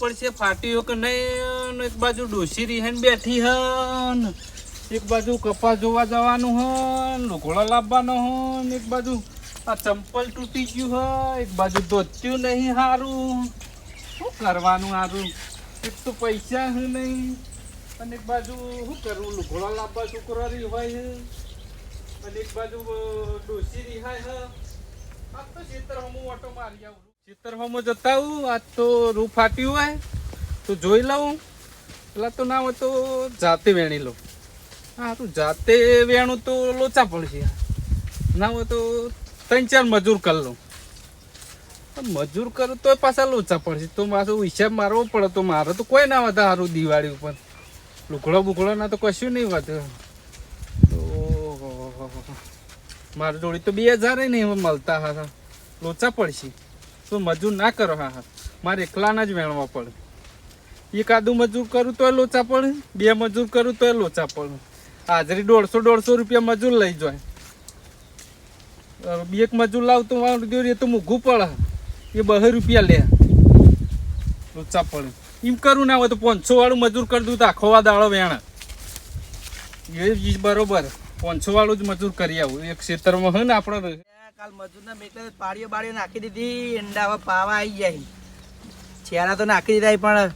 પડશે, ફાટ્યો કે નહીં? એક બાજુ ડોસી રીહેન બેઠી હન, એક બાજુ કપા જોવા જવાનું હન લુગડો લાવવાનો હન, એક બાજુ આ ચંપલ તૂટી ગયું હ એક બાજુ ધોત્યું નહીં સારું શું કરવાનું સારું એક તો પૈસા હ નહીં, અને એક બાજુ શું કરવું? લુગડો લાવવા છોકરારી હોય હે, અને એક બાજુ ડોસી રિહાય છે આ તો ચિત્ર હું ઓટો મારી આવું. ખેતરમાં જતા હું. આજ તો રૂ ફાટ્યું હોય. તો જોઈ લઉં. પેલા તો ના હોય તો જાતે વેણી લઉં. હા, તું જાતે વેણું તો લોચા પડશે ના હોય તો ત્રણ ચાર મજૂર કરી લઉં. મજૂર કરું તો પાછા લોચા પડશે તો મારો હિસાબ મારવો પડે. તો મારે તો કોઈ ના વધે સારું દિવાળી ઉપર. લુકડો બુકડો ના તો કશું નહીં વધે. તો મારી જોડી તો બે હજાર નહીં મળતા હા લોચા પડશે તો મજૂર ના કરો, હા હા. મારે એકલાના જ વેણવા પડે. એક આદું મજૂર કરું તોય લોચા પડે, બે મજૂર કરું તોય લોચા પડે. હાજરી દોઢસો દોઢસો રૂપિયા મજૂર લઈ જાય. બે એક મજૂર લાવતું મારું એ તો મૂઘું પડે. એ બહે રૂપિયા લે. લોચા પડે. એમ કરું ના હોય તો પાંચસો વાળું મજૂર કરી દઉં તો આખો દાડો વેણ. એ બરોબર. પાંચસો વાળું જ મજૂર કરી આવું. એક ખેતરમાં હોય ને આપણે કાલ મજૂરના મેં પાડીઓ બાળીઓ નાખી દીધી ઈંડા હવે પાવા આવી જાય છેરા તો નાખી દીધા પણ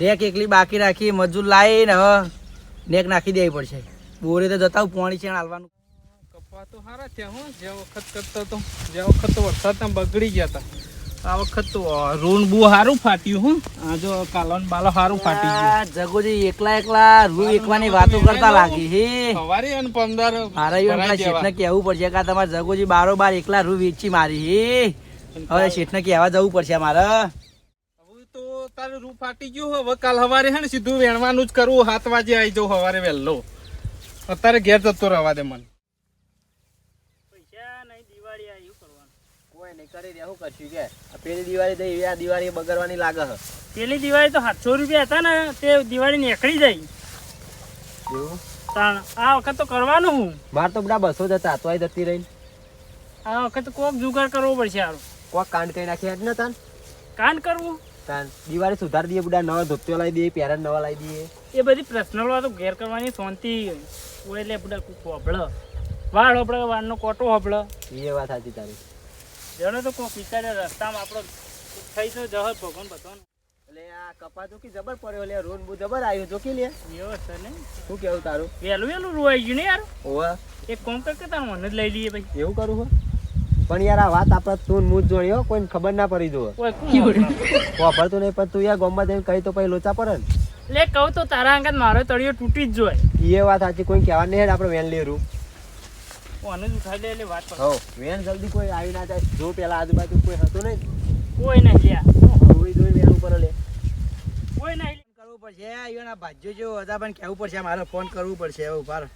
નેક એકલી બાકી રાખી મજૂર લાવીને હવે નેક નાખી દેવી પડશે. બોરે તો જતા પોણી છે હાલવાનું. કપા તો સારા થયા હું. જે વખત કરતો તો જે વખત તો વરસાદના બગડી ગયા હતા. આ વખત તો રૂન બહુ સારું ફાટ્યું હું. આ જો કાલોન બાલો સારું ફાટી ગયું. જગોજી એકલા એકલા રૂ એકવાની વાતો કરતા લાગી હે. સવારે અને પંદર મારા દેવા. શેઠને કહેવું પડશે કે તમારે જગોજી બારો બાર એકલા રૂ વેચી મારી હે. હવે શેઠને કહેવા જવું પડશે મારે. હવે તો તારે રૂ ફાટી ગયું હવે કાલ સવારે હે ને સીધું વેણવાનું જ કરવું સાત વાગે આવી જાઉં સવારે વહેલો. અત્યારે ઘેર જતો રહેવા દે મને. કરશું કે? પેલી દિવાળી થઈ આ દિવાળી બગડવાની લાગે છે. પેલી દિવાળી તો સાતસો રૂપિયા હતા ને તે દિવાળી નીકળી જાય. એવું? તાણ આ વખત તો કરવાનું હું. માર તો બધા બસો જતા તોય જતી રહી આ વખત કોક જુગાર કરવો પડશે સારું કોક કાંડ કરી નાખી ને તાન કાંડ કરવું? તાન દિવાળી સુધારી દઈએ બધા નવા ધોતિયો લાવી દઈએ પહેરા નવા લાવી દઈએ. એ બધી પર્સનલ વાતો ઘેર કરવાની શાંતિ હોય. એટલે બધા કુક હોબળ વાળ હોબળ વાળનો કોટો હોબળ એ વાત સાચી તારી. જણો તો કોઈ વિચારે રસ્તામાં આપણો થઈ તો જહર ભગવાન બધાને એટલે આ કપા તો કી જબર પડ્યો એટલે રોન બુ જબર આવ્યો જો કે લે. છે ને? શું કેવું તારું? વેલું વેલું રોવાઈ ગયું ને યાર? ઓવા એક કોમ કર કે તારું મને જ લઈ લઈએ ભાઈ એવું કરું હો? પણ યાર આ વાત આપણે તું મૂજ જોણી હો કોઈને ખબર ના પડી જો ખબર તો નહીં પણ તું યાર ગોમમાં જઈને કહી તો પછી લોચા પડે લે કહું તો તારા અંગત મારો તળિયો તૂટી જ જોઈએ એ વાત સાચી કોઈ કહેવા નહીં આપણે વેન લેરું કોને જ ઉઠાઈ લે એટલે વાત પર. હો વેન જલ્દી કોઈ આવી ના જાય. જો પેલા આજુબાજુ કોઈ હતું નહીં. કોઈ નહીં લ્યા હવે જોઈ વેન ઉપર લે. કોઈ નહીં કરવું પડશે. અહીંયા ભાજ્યો જેવો હતા પણ કહેવું પડશે મારે ફોન કરવું પડશે. હવે ઊભા રહો.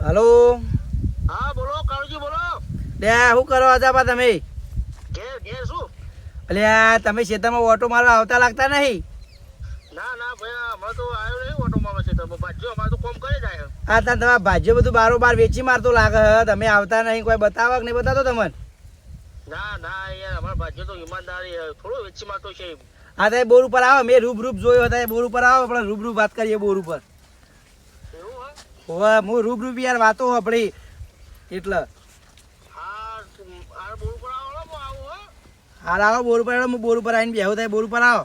હલો. હા બોલો કાળુજી બોલો. લે શું કરો હતા બા તમે? ઘેર ઘેર શું? આ તમે ખેતરમાં ઓટો મારવા આવતા લાગતા નહીં? ના ના ભાઈ હમણાં તો આવ્યો નહીં ઓટો મારવા તમે બાજુ અમારે તો કોમ કરે જાય આ તાર તમારા ભાજ્યો બધું બારોબાર વેચી મારતો લાગે હે. તમે આવતા નહીં કોઈ બતાવો કે નહીં બતાતો તમને? ના ના યાર અમારા બાજુ તો ઈમાનદારી હે. થોડો વેચી મારતો છે હા તો બોર ઉપર આવો. મેં રૂપ જોયો હતા બોર ઉપર આવો રૂપ રૂપ વાત કરીએ બોર ઉપર. હા હોવે હું રૂબરૂ બી યાર વાતો આપણી. એટલે. હાર આવો બોર પર હું બોર ઉપર આવીને બેહો થાય બોર ઉપર આવો.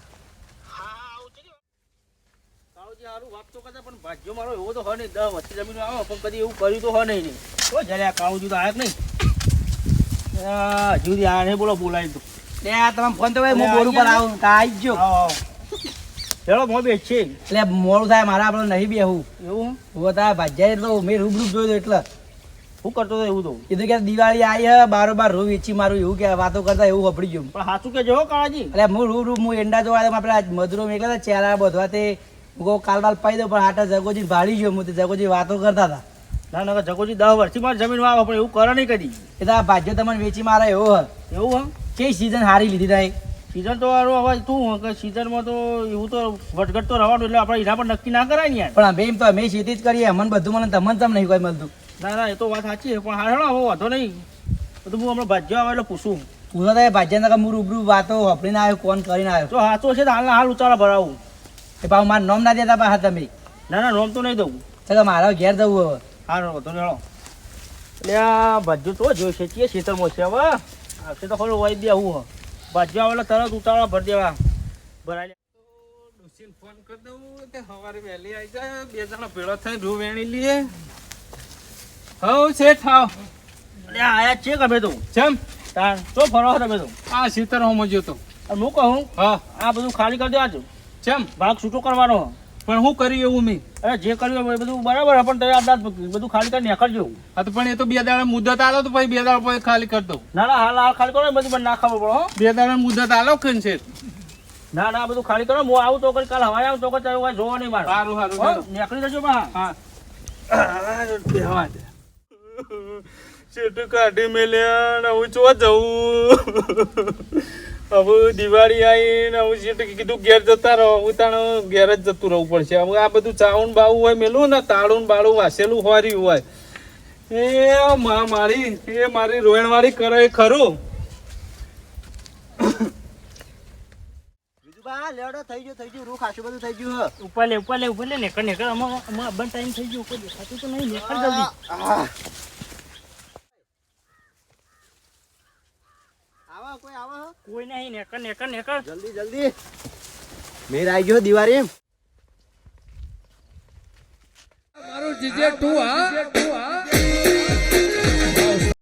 હારું વાત તો કરતા પણ ભાગ્યો મારો એવો તો હોય નહીં? દસ વચ્ચે જમીન આવો પણ કદી એવું કર્યું તો હોય નહીં ઓ જયારે કાઉ જુદા તો આયા નહીં હજુ આ બોલો બોલાય તો. લે આ તમે ફોન તો ભાઈ હું બોર ઉપર આવું આવી જ જો હેલો મો છે એટલે મોડું થાય મારા આપણે નહીં બેહું એવું? હું તારા ભાજ્યા એટલે મેં રૂપ જોયું એટલે. હું કરતો હતો એવું તો? કીધું કે દિવાળી આવી હે બારોબાર રૂ વેચી મારું એવું કે વાતો કરતા એવું વપડી ગયું. પણ સાચું કે જો કાળાજી. એટલે હું રૂ રૂ હું એંડા જોવા આપણે મજૂરો મેં ચેરા બધવા તે. હું કાલ બાલ પાઈ દઉં પણ આટા જગોજી ભાળી ગયો હું તે જગોજી વાતો કરતા હતા. ના ના જગોજી દસ વર્ષથી મારી જમીન વાવો પણ એવું કરે નહીં કદી. એ તો ભાજ્યો તમને વેચી મારે એવો હ. એવું હ? કઈ સીઝન હારી લીધી તાય સીઝન તો હવે શું કે સીઝનમાં તો એવું તો વટઘટ તો રહેવાનું એટલે આપણે એના પર નક્કી ના કરાય ને યાર. પણ અમે એમ તો અમે ખેતી જ કરીએ મને બધું મને તમને તમને નહીં કોઈ મળતું. ના ના એ તો વાત સાચી છે પણ હારો હવે વાંધો નહીં. બધું હું હમણાં ભાજ્યો આવે એટલે પૂછું. પૂછો તો ભાજ્યા નકર હું રૂબરૂ વાતો વાપરીને આવ્યો કોણ કરીને આવ્યો. તો હાથો છે તો હાલ હાલ ઉતારા ભરાવું. એ પાછું મારા નોમ ના દેતા પાછા તમે. ના ના નોમ તો નહીં દઉં. તો મારા ઘેર જવું હવે. હારો વાંધો નહીં એટલે આ ભાજ્યું તો જોઈ છે ચીએ ખેતરમાં છે હવે. આવશે તો ખરું વાઈ દે આવું ભાજ્યો આવે વાળા તરત ઉતાવળા ભરી દેવા. ભરાઈ ડોશીને ફોન કરી દઉં તે સવારે વહેલી આવી જાય બે જણા ભેળા થઈ રૂ વેણી લઈએ. હવ શેઠ હાવ. આયા છે ગમે તું? ચમ તાર તો ફરવા તમે તો? આ સીતર હોમો જોતો તો. હું કહું? હા. આ બધું ખાલી કરી દેવાજો ચમ ભાગ છૂટો કરવાનો. પણ હું કર્યું એવું મેં? અરે જે કર્યું એ બધું બરાબર પણ તમે આ બધું ખાલી કરી નીકળજો. હા તો પણ એ તો બે દાડા મુદત આલો તો પછી બે દાડા પછી ખાલી કરી દઉં. ના ના હાલ હાલ ખાલી કરો ને બધું મને ના ખબર પડે બે દાડા મુદત આલો ખન છે. ના ના આ બધું ખાલી કરો હું આવું તો કરી કાલ હવાય આવું તો કરી કોઈ જોવા નહીં મારે. સારું સારું. નીકળી જજો બા. હા. ચેટું કાઢી મેલ્યા હું જોવા જવું હવે દિવાળી આવી ને હું ચેટુ કીધું ઘેર જતા રહો હું તાણ ઘેર જ જતું રહેવું પડશે. હવે આ બધું ચાવણ બાવું હોય મેલું ને તાળું બાળું વાસેલું હોર્યું હોય. એ મા મારી એ મારી રોયણવાળી કરે એ ખરું. બા લેડો થઈ ગયો થઈ ગયું રૂ ખાસું બધું થઈ ગયું ઉપર લે ઉપર લે ઉપર લે નીકળ નીકળ અમારે અમારે બંધ ટાઈમ થઈ ગયો ઉપર દેખાતું તો નહીં નીકળ જલ્દી. આવા કોઈ આવા કોઈ નહીં નેકર નીકળ નેકર. જલ્દી જલ્દી. મેર આવી ગયો દિવાળી મારું જીજે તું હા?